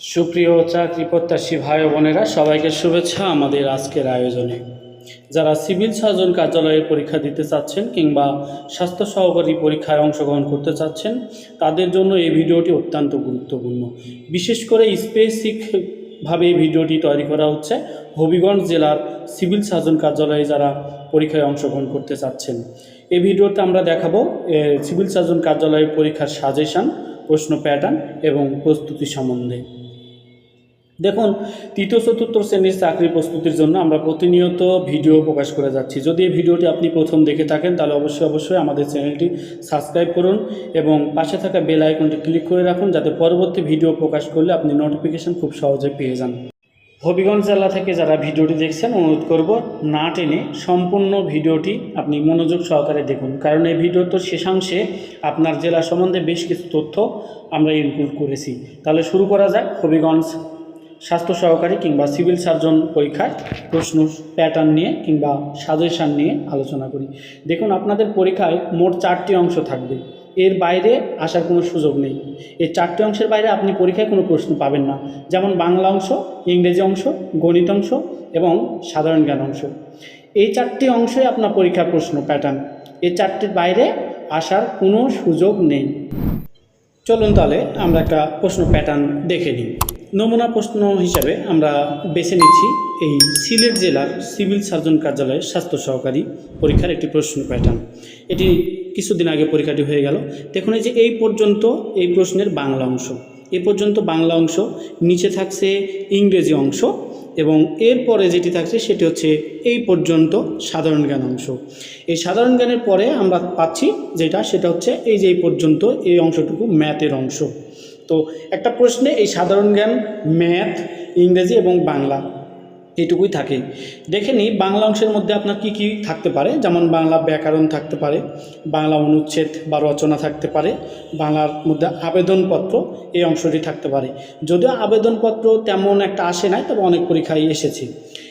সুপ্রিয় চাকরি প্রত্যাশী ভাই বোনেরা, সবাইকে শুভেচ্ছা আমাদের আজকের আয়োজনে। যারা সিভিল সার্জন কার্যালয়ে পরীক্ষা দিতে চাচ্ছেন কিংবা স্বাস্থ্য সহকারী পরীক্ষায় অংশগ্রহণ করতে চাচ্ছেন, তাদের জন্য এই ভিডিওটি অত্যন্ত গুরুত্বপূর্ণ। বিশেষ করে স্পেসিকভাবে এই ভিডিওটি তৈরি করা হচ্ছে হবিগঞ্জ জেলার সিভিল সার্জন কার্যালয়ে যারা পরীক্ষায় অংশগ্রহণ করতে চাচ্ছেন। এই ভিডিওতে আমরা দেখাবো সিভিল সার্জন কার্যালয়ের পরীক্ষার সাজেশান, প্রশ্ন প্যাটার্ন এবং প্রস্তুতি সম্বন্ধে। দেখুন, তৃতীয় চতুর্থ শ্রেণির চাকরি প্রস্তুতির জন্য আমরা প্রতিনিয়ত ভিডিও প্রকাশ করে যাচ্ছি। যদি এই ভিডিওটি আপনি প্রথম দেখে থাকেন, তাহলে অবশ্যই অবশ্যই আমাদের চ্যানেলটি সাবস্ক্রাইব করুন এবং পাশে থাকা বেল আইকনটি ক্লিক করে রাখুন যাতে পরবর্তী ভিডিও প্রকাশ করলে আপনি নোটিফিকেশন খুব সহজে পেয়ে যান। হবিগঞ্জ জেলা থেকে যারা ভিডিওটি দেখছেন, অনুরোধ করব না টেনে সম্পূর্ণ ভিডিওটি আপনি মনোযোগ সহকারে দেখুন। কারণ এই ভিডিওর তো শেষাংশে আপনার জেলা সম্বন্ধে বেশ কিছু তথ্য আমরা ইনক্লুড করেছি। তাহলে শুরু করা যাক হবিগঞ্জ স্বাস্থ্য সহকারী কিংবা সিভিল সার্জন পরীক্ষার প্রশ্ন প্যাটার্ন নিয়ে কিংবা সাজেশান নিয়ে আলোচনা করি। দেখুন, আপনাদের পরীক্ষায় মোট চারটি অংশ থাকবে। এর বাইরে আসার কোনো সুযোগ নেই। এই চারটি অংশের বাইরে আপনি পরীক্ষায় কোনো প্রশ্ন পাবেন না। যেমন বাংলা অংশ, ইংরেজি অংশ, গণিত অংশ এবং সাধারণ জ্ঞান অংশ। এই চারটি অংশই আপনার পরীক্ষার প্রশ্ন প্যাটার্ন এই চারটির বাইরে আসার কোনো সুযোগ নেই। চলুন তাহলে আমরা একটা প্রশ্ন প্যাটার্ন দেখে নিই। নমুনা প্রশ্ন হিসাবে আমরা বেছে নিচ্ছি। এই সিলেট জেলার সিভিল সার্জন কার্যালয়ের স্বাস্থ্য সহকারী পরীক্ষার একটি প্রশ্ন প্যাটার্ন এটি কিছুদিন আগে পরীক্ষাটি হয়ে গেল। দেখুন এই যে এই পর্যন্ত এই প্রশ্নের বাংলা অংশ। এ পর্যন্ত বাংলা অংশ, নিচে থাকছে ইংরেজি অংশ এবং এরপরে যেটি থাকছে সেটি হচ্ছে এই পর্যন্ত সাধারণ জ্ঞান অংশ। এই সাধারণ জ্ঞানের পরে আমরা পাচ্ছি যেটা, সেটা হচ্ছে এই যে এই পর্যন্ত এই অংশটুকু ম্যাথের অংশ। তো একটা প্রশ্নে এই সাধারণ জ্ঞান, ম্যাথ, ইংরেজি এবং বাংলা এটুকুই থাকে। দেখে নিই বাংলা অংশের মধ্যে আপনার কি কি থাকতে পারে, যেমন বাংলা ব্যাকরণ থাকতে পারে, বাংলা অনুচ্ছেদ বা রচনা থাকতে পারে, বাংলার মধ্যে আবেদনপত্র এই অংশটি থাকতে পারে। যদিও আবেদনপত্র তেমন একটা আসে নাই, তবে অনেক পরীক্ষায় এসেছে।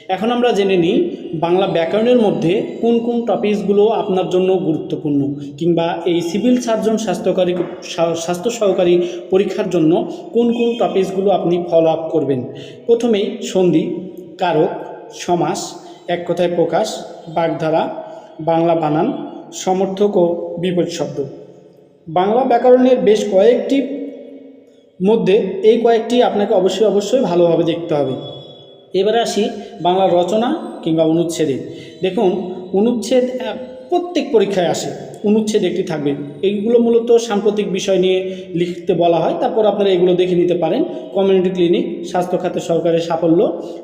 এখন আমরা জেনে নিই বাংলা ব্যাকরণের মধ্যে কোন কোন টপিকসগুলো আপনার জন্য গুরুত্বপূর্ণ কিংবা এই সিভিল সার্জন স্বাস্থ্যকারী স্বাস্থ্য সহকারী পরীক্ষার জন্য কোন কোন টপিকসগুলো আপনি ফলো আপ করবেন? প্রথমেই সন্ধি, কারক, সমাস, এক কথায় প্রকাশ, বাগধারা, বাংলা বানান, সমর্থক ও বিপরীত শব্দ। বাংলা ব্যাকরণের বেশ কয়েকটি মধ্যে এই কয়েকটি আপনাকে অবশ্যই অবশ্যই ভালোভাবে দেখতে হবে। এবারে আসি বাংলা রচনা কিংবা অনুচ্ছেদে। দেখুন, অনুচ্ছেদ প্রত্যেক পরীক্ষায় আসে। অনুচ্ছেদ একটি থাকবে। এইগুলো মূলত সাম্প্রতিক বিষয় নিয়ে লিখতে বলা হয়। তারপর আপনারা এগুলো দেখে নিতে পারেন। কমিউনিটি ক্লিনিক, স্বাস্থ্য খাতে সরকারের সাফল্য,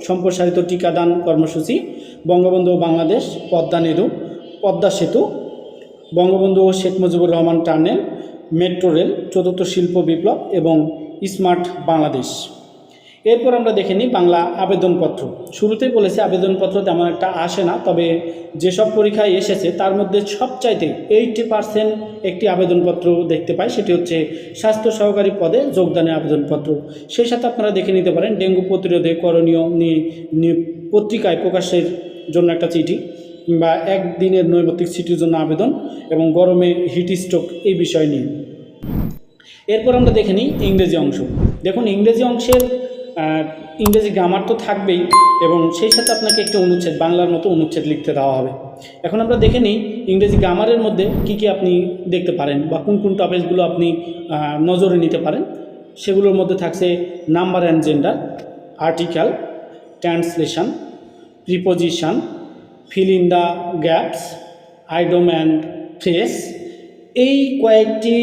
সম্প্রসারিত টিকাদান কর্মসূচি, বঙ্গবন্ধু বাংলাদেশ, পদ্মা নেদু পদ্মা সেতু, বঙ্গবন্ধু ও Sheikh Mujibur Rahman tunnel, metro rail, চতুর্থ শিল্প বিপ্লব এবং স্মার্ট বাংলাদেশ। এরপর আমরা দেখে নিই বাংলা আবেদনপত্র। শুরুতেই বলেছি আবেদনপত্র তেমন একটা আসে না, তবে যেসব পরীক্ষায় এসেছে তার মধ্যে সবচাইতে এইটটি পার্সেন্ট একটি আবেদনপত্র দেখতে পাই, সেটি হচ্ছে স্বাস্থ্য সহকারী পদে যোগদানের আবেদনপত্র। সেই সাথে আপনারা দেখে নিতে পারেন ডেঙ্গু প্রতিরোধে করণীয় নিয়ে পত্রিকায় প্রকাশের জন্য একটা চিঠি বা একদিনের নৈমিত্তিক চিঠির জন্য আবেদন এবং গরমে হিট স্ট্রোক এই বিষয় নিয়ে। এরপর আমরা দেখে নিই ইংরেজি অংশ। দেখুন ইংরেজি অংশের ইংরেজি গ্রামার তো থাকবেই এবং সেই সাথে আপনাকে একটি অনুচ্ছেদ, বাংলার মতো অনুচ্ছেদ লিখতে দেওয়া হবে। এখন আমরা দেখে নিই ইংরেজি গ্রামারের মধ্যে কি কি আপনি দেখতে পারেন বা কোন কোন টপিকসগুলো আপনি নজরে নিতে পারেন। সেগুলোর মধ্যে থাকছে number and gender article translation preposition fill in the gaps idiom and phrase এই কয়েকটি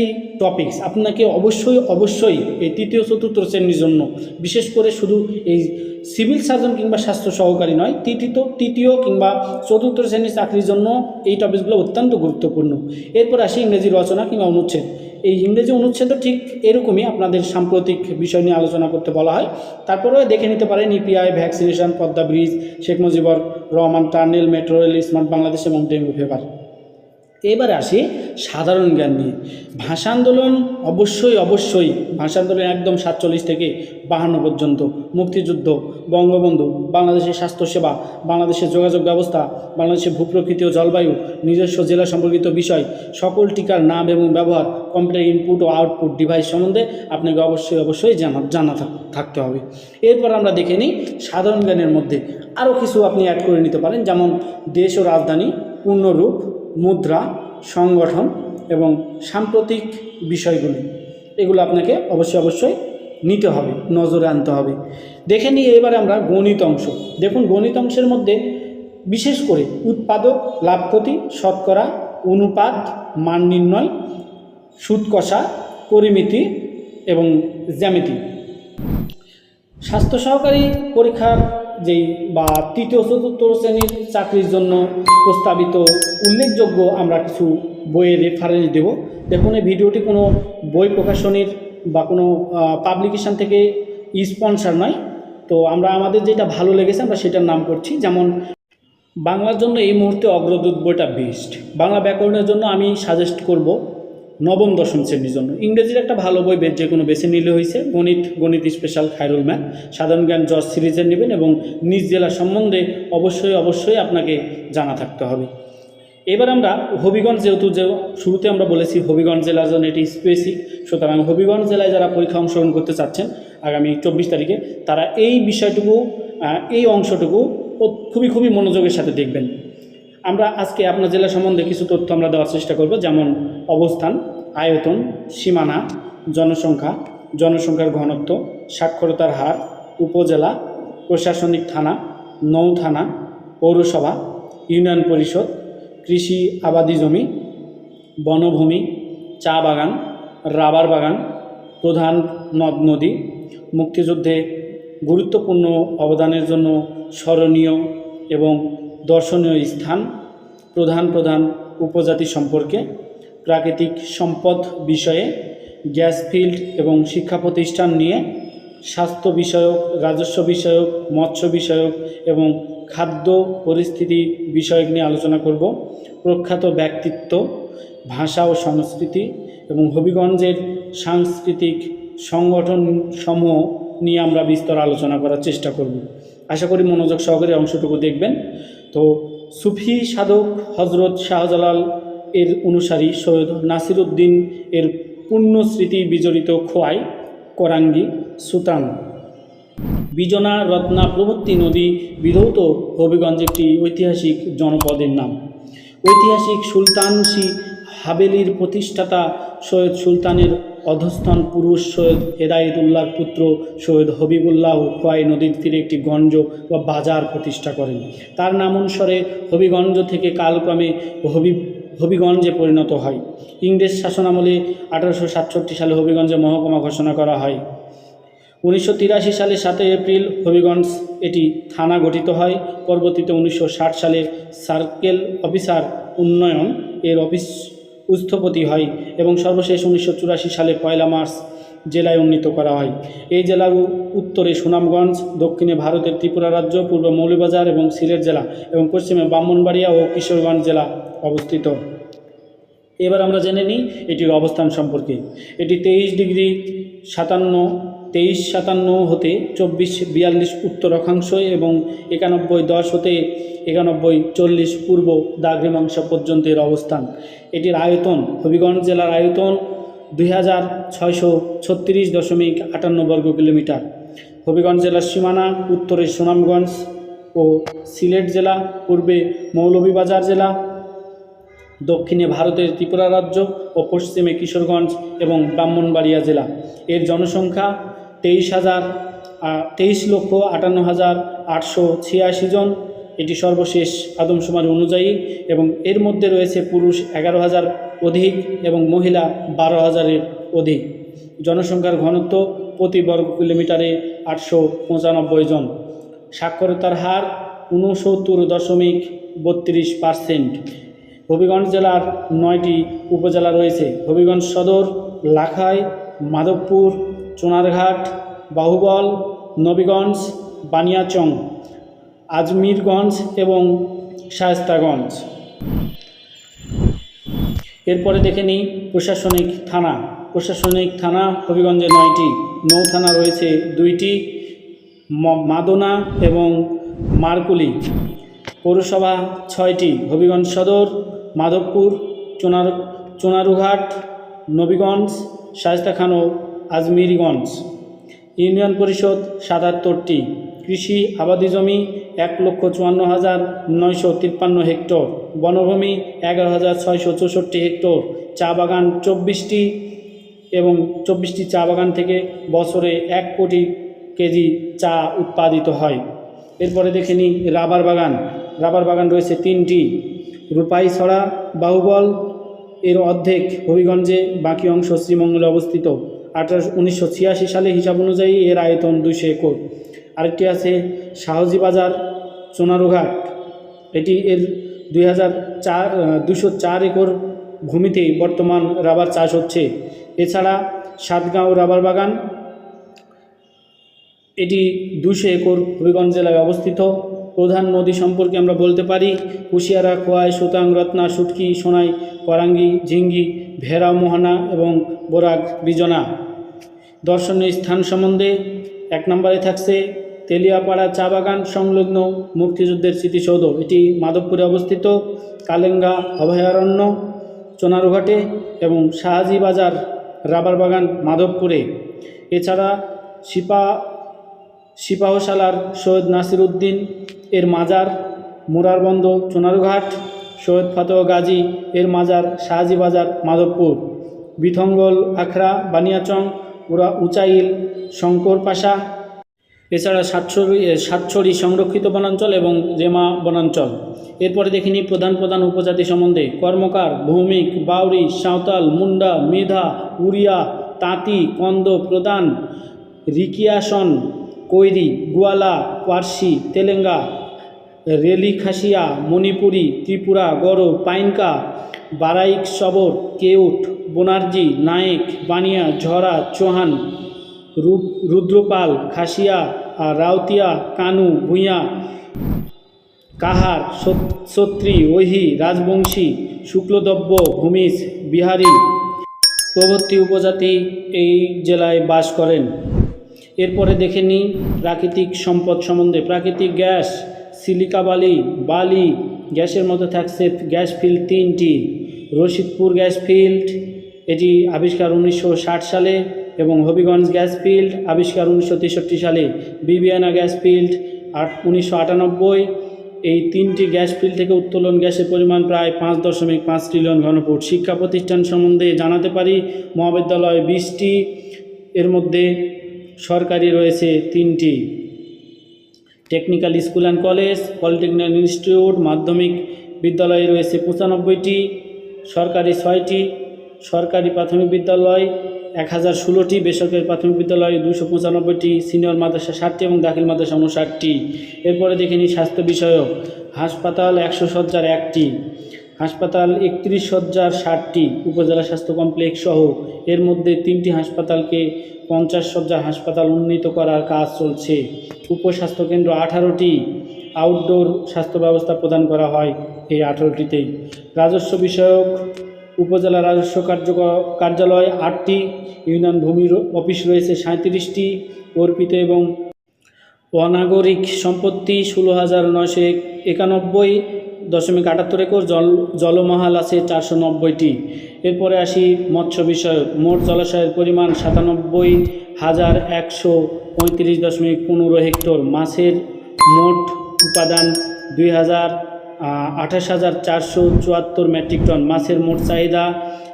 টপিকস আপনাকে অবশ্যই অবশ্যই এই তৃতীয়, চতুর্থ শ্রেণির জন্য, বিশেষ করে শুধু এই সিভিল সার্জন কিংবা স্বাস্থ্য সহকারী নয়, তৃতীয় তৃতীয় কিংবা চতুর্থ শ্রেণির চাকরির জন্য এই টপিকসগুলো অত্যন্ত গুরুত্বপূর্ণ। এরপর আসি ইংরেজি রচনা কিংবা অনুচ্ছেদ। এই ইংরেজি অনুচ্ছেদও ঠিক এরকমই আপনাদের সাম্প্রতিক বিষয় নিয়ে আলোচনা করতে বলা হয়। তারপরেও দেখে নিতে পারেন EPI vaccination Padma bridge Sheikh Mujibur Rahman tunnel metro rail smart Bangladesh এবং ডেঙ্গু ফিভার এবারে আসি সাধারণ জ্ঞান নিয়ে। ভাষা আন্দোলন অবশ্যই অবশ্যই ভাষা আন্দোলন একদম সাতচল্লিশ থেকে বাহান্ন পর্যন্ত। মুক্তিযুদ্ধ, বঙ্গবন্ধু, বাংলাদেশের স্বাস্থ্যসেবা, বাংলাদেশের যোগাযোগ ব্যবস্থা, বাংলাদেশের ভূপ্রকৃতি ও জলবায়ু, নিজস্ব জেলা সম্পর্কিত বিষয়, সকল টিকার নাম এবং ব্যবহার, কম্পিউটার ইনপুট ও আউটপুট ডিভাইস সম্বন্ধে আপনাকে অবশ্যই অবশ্যই জানা জানা থাকতে হবে। এরপর আমরা দেখে নিই সাধারণ জ্ঞানের মধ্যে। আরও কিছু আপনি অ্যাড করে নিতে পারেন, যেমন দেশ ও রাজধানী পূর্ণরূপ মুদ্রা, সংগঠন এবং সাম্প্রতিক বিষয়গুলি। এগুলো আপনাকে অবশ্যই অবশ্যই নিতে হবে, নজরে আনতে হবে। দেখে নিয়ে এবারে আমরা গণিত অংশ। দেখুন, গণিত অংশের মধ্যে বিশেষ করে উৎপাদক লাভ ক্ষতি শতকরা, অনুপাত, মান নির্ণয়, সুদ কষা, পরিমিতি এবং জ্যামিতি। স্বাস্থ্য সহকারী পরীক্ষার যেই বা তৃতীয় চতুর্থ শ্রেণির চাকরির জন্য প্রস্তাবিত উল্লেখযোগ্য আমরা কিছু বইয়ের রেফারেন্স দেব। দেখুন, এই ভিডিওটি কোনো বই প্রকাশনীর বা কোনো পাবলিকেশন থেকে স্পন্সার নয়। তো আমরা, আমাদের যেটা ভালো লেগেছে, আমরা সেটার নাম করছি। যেমন, বাংলার জন্য এই মুহূর্তে অগ্রদূত বইটা বেস্ট বাংলা ব্যাকরণের জন্য আমি সাজেস্ট করব নবম, দশম শ্রেণির জন্য। ইংরেজির একটা ভালো বই যে কোনো বেছে নিলে হয়েছে গণিত গণিত স্পেশাল খায়রুল ম্যাথ সাধারণ জ্ঞান জজ সিরিজের নেবেন এবং নিজ জেলা সম্বন্ধে অবশ্যই অবশ্যই আপনাকে জানা থাকতে হবে। এবার আমরা হবিগঞ্জ যেহেতু যে শুরুতে আমরা বলেছি হবিগঞ্জ জেলার জন্য এটি স্পেসিক সুতরাং হবিগঞ্জ জেলায় যারা পরীক্ষা অংশগ্রহণ করতে চাচ্ছেন আগামী চব্বিশ তারিখে, তারা এই বিষয়টুকু এই অংশটুকু খুবই খুবই মনোযোগের সাথে দেখবেন। আমরা আজকে আপনার জেলা সম্বন্ধে কিছু তথ্য আমরা দেওয়ার চেষ্টা করব, যেমন অবস্থান, আয়তন, সীমানা, জনসংখ্যা, জনসংখ্যার ঘনত্ব, সাক্ষরতার হার, উপজেলা, প্রশাসনিক থানা, নৌ থানা, পৌরসভা, ইউনিয়ন পরিষদ, কৃষি আবাদি জমি, বনভূমি, চা বাগান, রাবার বাগান, প্রধান নদ নদী, মুক্তিযুদ্ধে গুরুত্বপূর্ণ অবদানের জন্য স্মরণীয় এবং দর্শনীয় স্থান প্রধান প্রধান উপজাতি সম্পর্কে প্রাকৃতিক সম্পদ বিষয়ে গ্যাস ফিল্ড এবং শিক্ষা প্রতিষ্ঠান নিয়ে স্বাস্থ্য বিষয়ক, রাজস্ব বিষয়ক, মৎস্য বিষয়ক এবং খাদ্য পরিস্থিতি বিষয়ক নিয়ে আলোচনা করব। প্রখ্যাত ব্যক্তিত্ব, ভাষা ও সংস্কৃতি এবং হবিগঞ্জের সাংস্কৃতিক সংগঠন সমূহ নিয়ে আমরা বিস্তর আলোচনা করার চেষ্টা করব। আশা করি মনোযোগ সহকারে অংশটুকু দেখবেন। তো সুফি সাধক হজরত শাহজালাল এর অনুসারী সৈয়দ নাসিরুদ্দিন এর পূর্ণ স্মৃতি বিজড়িত খোয়াই, করাঙ্গি সুতান বিজনা রত্না প্রভৃতি নদী বিধৌত হবিগঞ্জ একটি ঐতিহাসিক জনপদের নাম। ঐতিহাসিক সুলতানসি হাবেলির প্রতিষ্ঠাতা সৈয়দ সুলতানের অধস্থান পুরুষ সৈয়দ হেদায়েতুল্লাহর পুত্র সৈয়দ হবিবুল্লাহ খোয়াই নদীর তীরে একটি গঞ্জ বা বাজার প্রতিষ্ঠা করেন। তার নাম অনুসারে হবিগঞ্জ থেকে কালক্রমে হবি, হবিগঞ্জে পরিণত হয়। ইংরেজ শাসনামলে আঠারোশো সাতষট্টি সালে হবিগঞ্জে মহকুমা ঘোষণা করা হয়। উনিশশো তিরাশি সালে সাতই এপ্রিল হবিগঞ্জ এটি থানা গঠিত হয়। পরবর্তীতে উনিশশো ষাট সালে সার্কেল অফিসার উন্নয়ন এর অফিস স্থপতি হয় এবং সর্বশেষ উনিশশো চুরাশি সালে পয়লা মার্চ জেলায় উন্নীত করা হয়। এই জেলার উত্তরে সুনামগঞ্জ, দক্ষিণে ভারতের ত্রিপুরা রাজ্য, পূর্ব মৌলীবাজার এবং সিলেট জেলা এবং পশ্চিমে ব্রাহ্মণবাড়িয়া ও কিশোরগঞ্জ জেলা অবস্থিত। এবার আমরা জেনে নিই এটির অবস্থান সম্পর্কে। এটি তেইশ ডিগ্রি সাতান্ন তেইশ সাতান্ন হতে চব্বিশ বিয়াল্লিশ উত্তর অক্ষাংশ এবং একানব্বই দশ হতে একানব্বই চল্লিশ পূর্ব দাগ্রিমাংশ পর্যন্ত এর অবস্থান। এটির আয়তন হবিগঞ্জ জেলার আয়তন দুই হাজার ছয়শো ছত্রিশ দশমিক আটান্ন বর্গ কিলোমিটার। হবিগঞ্জ জেলার সীমানা উত্তরে সুনামগঞ্জ ও সিলেট জেলা, পূর্বে মৌলভীবাজার জেলা, দক্ষিণে ভারতের ত্রিপুরা রাজ্য ও পশ্চিমে কিশোরগঞ্জ এবং ব্রাহ্মণবাড়িয়া জেলা। এর জনসংখ্যা তেইশ হাজার তেইশ লক্ষ আটান্ন হাজার আটশো ছিয়াশি জন। এটি সর্বশেষ আদমশুমারি অনুযায়ী এবং এর মধ্যে রয়েছে পুরুষ এগারো হাজার অধিক এবং মহিলা বারো হাজারের অধিক। জনসংখ্যার ঘনত্ব প্রতি বর্গ কিলোমিটারে আটশো পঁচানব্বই জন। সাক্ষরতার হার ঊনসত্তর দশমিক বত্রিশ পার্সেন্ট। হবিগঞ্জ জেলার নয়টি উপজেলা রয়েছে। হবিগঞ্জ সদর, লাখাই, মাধবপুর চুনারঘাট, বাহুবল, নবীগঞ্জ, বানিয়াচং, আজমিরগঞ্জ এবং শায়েস্তাগঞ্জ। এরপরে দেখে নিই প্রশাসনিক থানা। প্রশাসনিক থানা হবিগঞ্জে নয়টি। নৌ থানা রয়েছে দুইটি মাদনা এবং মারকুলি। পৌরসভা ছয়টি, হবিগঞ্জ সদর, মাধবপুর, চোনার চোনারুঘাট, নবীগঞ্জ, শায়স্তাখান ও আজমিরগঞ্জ ইউনিয়ন পরিষদ সাতাত্তরটি। কৃষি আবাদি জমি এক লক্ষ চুয়ান্ন হাজার নয়শো তিপ্পান্ন হেক্টর। বনভূমি এগারো হাজার ছয়শো চৌষট্টি হেক্টর। চা বাগান চব্বিশটি এবং চব্বিশটি চা বাগান থেকে বছরে এক কোটি কেজি চা উৎপাদিত হয়। এরপরে দেখে নিই রাবার বাগান। রাবার বাগান রয়েছে তিনটি। রূপাইছড়া বাহুবল, এর অর্ধেক হবিগঞ্জে, বাকি অংশ শ্রীমঙ্গলে অবস্থিত। আঠারোশো উনিশশো সালে হিসাব অনুযায়ী এর আয়তন দুইশো একর আরেকটি আছে শাহজি বাজার সোনারুঘাট। এটি এর দুই হাজার চার দুশো চার একর ভূমিতে বর্তমান রাবার চাষ হচ্ছে। এছাড়া সাতগাঁও রাবার বাগান, এটি দুশো একর হবিগঞ্জ জেলায় অবস্থিত। প্রধান নদী সম্পর্কে আমরা বলতে পারি, কুশিয়ারা, খোয়াই, সুতাং, রত্না, সুটকি, সোনাই পরাঙ্গি ঝিঙ্গি, ভেড়া, মোহনা এবং বোরাক, বিজনা। দর্শনীয় স্থান সম্বন্ধে এক নম্বরে থাকছে তেলিয়াপাড়া চা বাগান সংলগ্ন মুক্তিযুদ্ধের স্মৃতিসৌধ। এটি মাধবপুরে অবস্থিত, কালেঙ্গা, অভয়ারণ্য, চোনারুঘাটে এবং শাহাজি বাজার রাবার বাগান মাধবপুরে। এছাড়া সিপা সিপাহশালার সৈয়দ নাসির উদ্দিন, এর মাজার মুরারবন্দ চোনারুঘাট, সৈয়দ ফাতেহ গাজী, এর মাজার শাহাজি বাজার মাধবপুর। বিথঙ্গল, আখড়া, বানিয়াচং উরা উচাইল, শঙ্কর পাশা, এছাড়া সাতছড়ি সাতছড়ি সংরক্ষিত বনাঞ্চল এবং জেমা বনাঞ্চল। এরপরে দেখে নিই প্রধান প্রধান উপজাতি সম্বন্ধে। কর্মকার, ভৌমিক বাউরি সাঁওতাল, মুন্ডা, মেধা, উড়িয়া, তাঁতি, কন্দ প্রদান রিকিয়াসন, কৈরি, গোয়ালা, পার্সি, তেলেঙ্গা রেলি খাসিয়া মণিপুরি, ত্রিপুরা, গড়, পাইনকা, বারাইক, সবর, কেউট বনার্জি, নায়েক, বানিয়া, ঝরা, চৌহান রু- রুদ্রপাল, খাসিয়া, আর রাউতিয়া, কানু, ভূঁইয়া, কাহার, সত- সত্রী, ঐহি, রাজবংশী, শুক্লদব্য, ভূমিজ, বিহারী প্রভৃতি উপজাতি এই জেলায় বাস করেন। এরপরে দেখে নিই প্রাকৃতিক সম্পদ সম্বন্ধে। প্রাকৃতিক গ্যাস, সিলিকা বালি বালি, গ্যাসের মধ্যে থাকছে গ্যাস ফিল্ড তিনটি, রশিদপুর গ্যাস ফিল্ড এটি আবিষ্কার উনিশশো ষাট সালে এবং হবিগঞ্জ গ্যাস ফিল্ড আবিষ্কার উনিশশো তেষট্টি সালে বিবিয়ানা গ্যাস ফিল্ড আট, উনিশশো এই তিনটি গ্যাস ফিল্ড থেকে উত্তোলন গ্যাসের পরিমাণ প্রায় পাঁচ দশমিক পাঁচ ট্রিলিয়ন ঘনফুট। শিক্ষা প্রতিষ্ঠান সম্বন্ধে জানাতে পারি, মহাবিদ্যালয় বিশটি, এর মধ্যে সরকারি রয়েছে তিনটি। Technical school and college polytechnic institute, মাধ্যমিক বিদ্যালয়ে রয়েছে পঁচানব্বইটি, সরকারি ছয়টি। সরকারি প্রাথমিক বিদ্যালয়, এক হাজার ষোলোটি বেসরকারি প্রাথমিক বিদ্যালয় দুশো পঁচানব্বইটি সিনিয়র মাদ্রাসা ষাটটি এবং দাখিল মাদ্রাসা উনষাটটি এরপরে দেখে নিই স্বাস্থ্য বিষয়ক। হাসপাতাল একশো সজ্জার একটি, হাসপাতাল একত্রিশ সজ্জার ষাটটি, উপজেলা স্বাস্থ্য কমপ্লেক্স সহ। এর মধ্যে তিনটি হাসপাতালকে পঞ্চাশ সজ্জার হাসপাতাল উন্নীত করার কাজ চলছে। উপস্বাস্থ্য কেন্দ্র আঠারোটি, আউটডোর স্বাস্থ্য ব্যবস্থা প্রদান করা হয় এই আঠারোটিতেই রাজস্ব বিষয়ক উপজেলা রাজস্ব কার্য কার্যালয় আটটি, ইউনিয়ন ভূমির অফিস রয়েছে সাঁত্রিশটি অর্পিত এবং অনাগরিক সম্পত্তি ষোলো হাজার নয়শো একানব্বই দশমিক আটাত্তর একর, জল, জলমহাল আছে চারশো নব্বইটি। এরপরে আসি মৎস্য বিষয় মোট জলাশয়ের পরিমাণ সাতানব্বই হাজার একশো পঁয়ত্রিশ দশমিক পনেরো হেক্টর। মাছের মোট উপাদান দুই হাজার আঠাশ হাজার চারশো চুয়াত্তর মেট্রিক টন মাছের মোট চাহিদা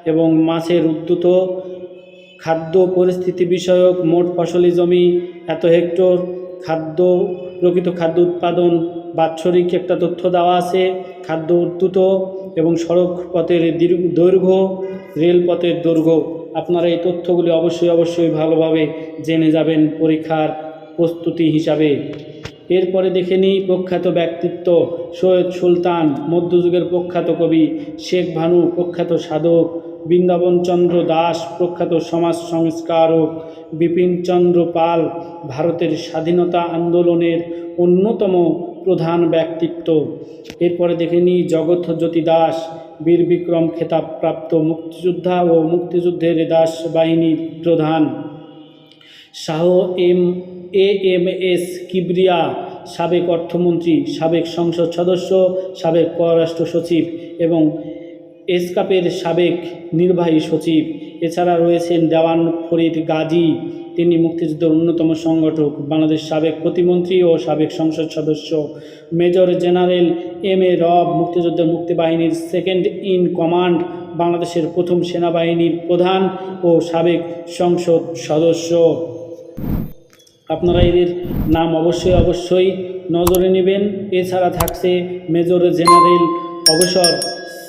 এবং মাছের উদ্যুত খাদ্য পরিস্থিতি বিষয়ক মোট ফসলি জমি এত হেক্টর, খাদ্য, প্রকৃত খাদ্য উৎপাদন, বাৎসরিক একটা তথ্য দেওয়া আছে, খাদ্য উদ্যুত এবং সড়ক পথের দীর্ঘ দৈর্ঘ্য রেলপথের দৈর্ঘ্য। আপনারা এই তথ্যগুলি অবশ্যই অবশ্যই ভালোভাবে জেনে যাবেন পরীক্ষার প্রস্তুতি হিসাবে। এরপরে দেখে নিই প্রখ্যাত ব্যক্তিত্ব সৈয়দ সুলতান, মধ্যযুগের প্রখ্যাত কবি শেখ ভানু, প্রখ্যাত সাধক বৃন্দাবনচন্দ্র দাস, প্রখ্যাত সমাজ সংস্কারক বিপিনচন্দ্র পাল, ভারতের স্বাধীনতা আন্দোলনের অন্যতম প্রধান ব্যক্তিত্ব। এরপরে দেখে নিই জগৎ জ্যোতি দাস, বীর বিক্রম খেতাব প্রাপ্ত মুক্তিযোদ্ধা ও মুক্তিযুদ্ধের দাস বাহিনীর প্রধান। Shah M A M S Kibria, সাবেক অর্থমন্ত্রী, সাবেক সংসদ সদস্য, সাবেক পররাষ্ট্র সচিব এবং এসকাপের সাবেক নির্বাহী সচিব। এছাড়া রয়েছেন দেওয়ান ফরিদ গাজী। তিনি মুক্তিযুদ্ধের অন্যতম সংগঠক, বাংলাদেশ সাবেক প্রতিমন্ত্রী ও সাবেক সংসদ সদস্য। মেজর জেনারেল এম এ রব মুক্তিযুদ্ধের মুক্তিবাহিনীর সেকেন্ড ইন কমান্ড, বাংলাদেশের প্রথম সেনাবাহিনীর প্রধান ও সাবেক সংসদ সদস্য। আপনারা এদের নাম অবশ্যই অবশ্যই নজরে নেবেন। এছাড়া থাকছে মেজর জেনারেল অবসর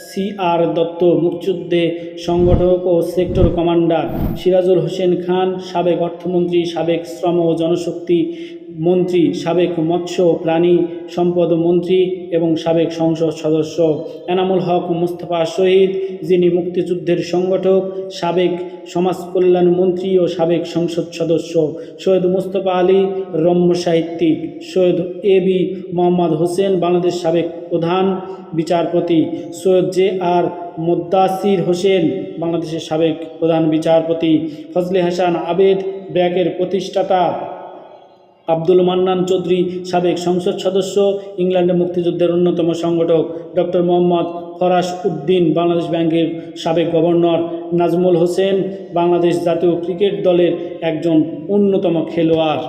সি আর দত্ত মুক্তিযুদ্ধে সংগঠক ও সেক্টর কমান্ডার সিরাজুল হোসেন খান, সাবেক অর্থমন্ত্রী, সাবেক শ্রম ও জনশক্তি মন্ত্রী, সাবেক মৎস্য প্রাণী সম্পদ মন্ত্রী এবং সাবেক সংসদ সদস্য এনামুল হক মুস্তফা শহীদ, যিনি মুক্তিযুদ্ধের সংগঠক, সাবেক সমাজ কল্যাণ মন্ত্রী ও সাবেক সংসদ সদস্য সৈয়দ মুস্তফা আলী, রম্য সাহিত্যিক সৈয়দ এ বি মোহাম্মদ হোসেন, বাংলাদেশ সাবেক প্রধান বিচারপতি সৈয়দ জে আর মোদ্দাসির হোসেন, বাংলাদেশের সাবেক প্রধান বিচারপতি ফজলে হাসান আবেদ ব্র্যাকের প্রতিষ্ঠাতা আব্দুল মান্নান চৌধুরী, সাবেক সংসদ সদস্য, ইংল্যান্ডের মুক্তিযুদ্ধের অন্যতম সংগঠক, ডক্টর মোহাম্মদ ফরাস উদ্দিন, বাংলাদেশ ব্যাংকের সাবেক গভর্নর নাজমুল হোসেন, বাংলাদেশ জাতীয় ক্রিকেট দলের একজন অন্যতম খেলোয়াড়।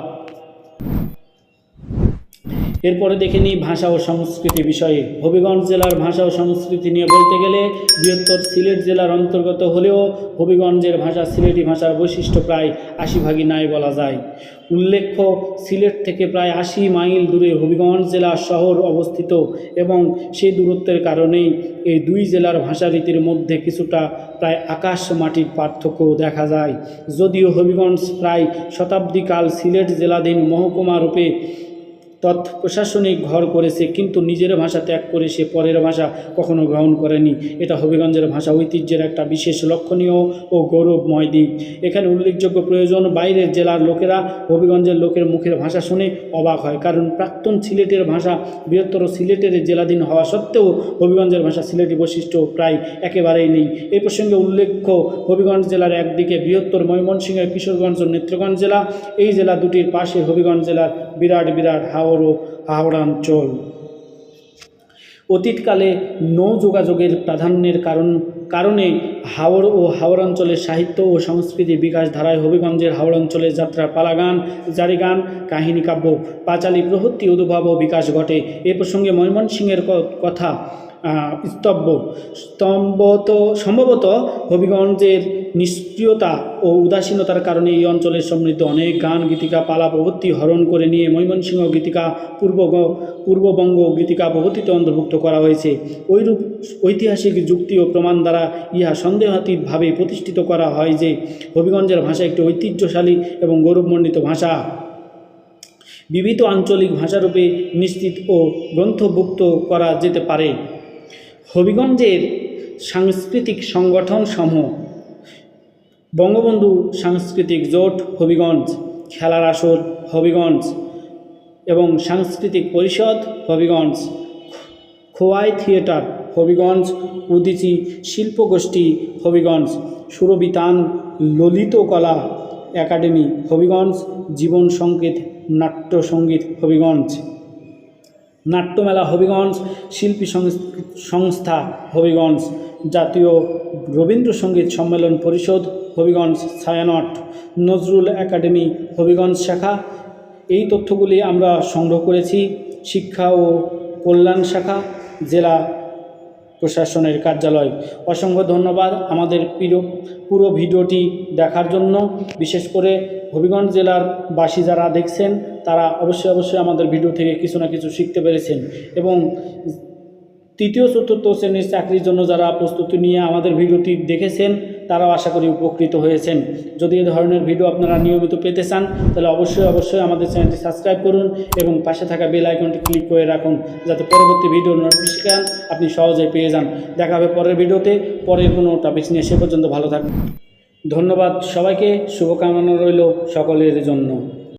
এরপরে দেখে নিই ভাষা ও সংস্কৃতি বিষয়ে। হবিগঞ্জ জেলার ভাষা ও সংস্কৃতি নিয়ে বলতে গেলে বৃহত্তর সিলেট জেলার অন্তর্গত হলেও হবিগঞ্জের ভাষা সিলেটি ভাষার বৈশিষ্ট্য প্রায় আশি ভাগই নাই বলা যায়। উল্লেখ্য, সিলেট থেকে প্রায় আশি মাইল দূরে হবিগঞ্জ জেলা শহর অবস্থিত এবং সেই দূরত্বের কারণেই এই দুই জেলার ভাষারীতির মধ্যে কিছুটা প্রায় আকাশ মাটির পার্থক্য দেখা যায়। যদিও হবিগঞ্জ প্রায় শতাব্দীকাল সিলেট জেলাধীন মহকুমা রূপে তৎ প্রশাসনিক ঘর করেছে, কিন্তু নিজের ভাষা ত্যাগ করে সে পরের ভাষা কখনো গ্রহণ করেনি। এটা হবিগঞ্জের ভাষা ঐতিহ্যের একটা বিশেষ লক্ষণীয় ও গৌরবময় দিক। এখানে উল্লেখযোগ্য প্রয়োজন, বাইরের জেলার লোকেরা হবিগঞ্জের লোকের মুখের ভাষা শুনে অবাক হয়, কারণ প্রাক্তন সিলেটের ভাষা বৃহত্তর সিলেটের জেলাধীন হওয়া সত্ত্বেও হবিগঞ্জের ভাষা সিলেটি বৈশিষ্ট্য প্রায় একেবারেই নেই। এই প্রসঙ্গে উল্লেখ্য, হবিগঞ্জ জেলার একদিকে বৃহত্তর ময়মনসিংহের কিশোরগঞ্জ ও নেত্রগঞ্জ জেলা, এই জেলা দুটির পাশে হবিগঞ্জ জেলার বিরাট বিরাট হাওড় ও হাওড়াঞ্চল। অতীতকালে নৌ যোগাযোগের প্রাধান্যের কারণ, কারণে হাওড় ও হাওড়াঞ্চলের সাহিত্য ও সংস্কৃতি বিকাশ ধারায় হবিগঞ্জের হাওড়াঞ্চলের যাত্রা, পালাগান, জারিগান, কাহিনী কাব্য, পাঁচালী প্রভৃতি উদ্ভাব ও বিকাশ ঘটে। এ প্রসঙ্গে ময়মনসিংহের কথা স্তব্য স্তম্ভত, সম্ভবত হবিগঞ্জের নিষ্ক্রিয়তা ও উদাসীনতার কারণে এই অঞ্চলের সমৃদ্ধ অনেক গান, গীতিকা পালা প্রভৃতি হরণ করে নিয়ে ময়মনসিংহ গীতিকা, পূর্ব পূর্ববঙ্গ গীতিকা প্রভৃতিতে অন্তর্ভুক্ত করা হয়েছে। ওইরূপ ঐতিহাসিক যুক্তি ও প্রমাণ দ্বারা ইহা সন্দেহাতীতভাবে প্রতিষ্ঠিত করা হয় যে হবিগঞ্জের ভাষা একটি ঐতিহ্যশালী এবং গৌরবমণ্ডিত ভাষা। বিবিধ আঞ্চলিক ভাষারূপে নিশ্চিত ও গ্রন্থভুক্ত করা যেতে পারে। হবিগঞ্জের সাংস্কৃতিক সংগঠন সমূহ বঙ্গবন্ধু সাংস্কৃতিক জোট হবিগঞ্জ, খেলার আসর হবিগঞ্জ এবং সাংস্কৃতিক পরিষদ হবিগঞ্জ, খোয়াই থিয়েটার হবিগঞ্জ, উদিচি শিল্পগোষ্ঠী হবিগঞ্জ সুরবিতান ললিত কলা একাডেমি হবিগঞ্জ, জীবন সংকেত, নাট্য সংগীত হবিগঞ্জ। নাট্যমেলা হবিগঞ্জ শিল্পী সংস- সংস্থা হবিগঞ্জ, জাতীয় রবীন্দ্রসঙ্গীত সম্মেলন পরিষদ হবিগঞ্জ, ছায়ানট, নজরুল একাডেমি হবিগঞ্জ শাখা। এই তথ্যগুলি আমরা সংগ্রহ করেছি শিক্ষা ও কল্যাণ শাখা, জেলা প্রশাসনের কার্যালয়। অসংখ্য ধন্যবাদ আমাদের প্রিয় পুরো ভিডিওটি দেখার জন্য। বিশেষ করে হবিগঞ্জ জেলার বাসী যারা দেখছেন, তারা অবশ্যই অবশ্যই আমাদের ভিডিও থেকে কিছু না কিছু শিখতে পেরেছেন। এবং তৃতীয়, চতুর্থ শ্রেণির চাকরির জন্য যারা প্রস্তুতি নিয়ে আমাদের ভিডিওটি দেখেছেন তারাও আশা করি উপকৃত হয়েছেন। যদি এ ধরনের ভিডিও আপনারা নিয়মিত পেতে চান, তাহলে অবশ্যই অবশ্যই আমাদের চ্যানেলটি সাবস্ক্রাইব করুন এবং পাশে থাকা বেল আইকনটি ক্লিক করে রাখুন, যাতে পরবর্তী ভিডিও নোটিফিকেশান আপনি সহজে পেয়ে যান। দেখা হবে পরের ভিডিওতে। পরের কোনো টপিক নিয়ে সে পর্যন্ত ভালো থাকুন। ধন্যবাদ সবাইকে। শুভকামনা রইল সকলের জন্য।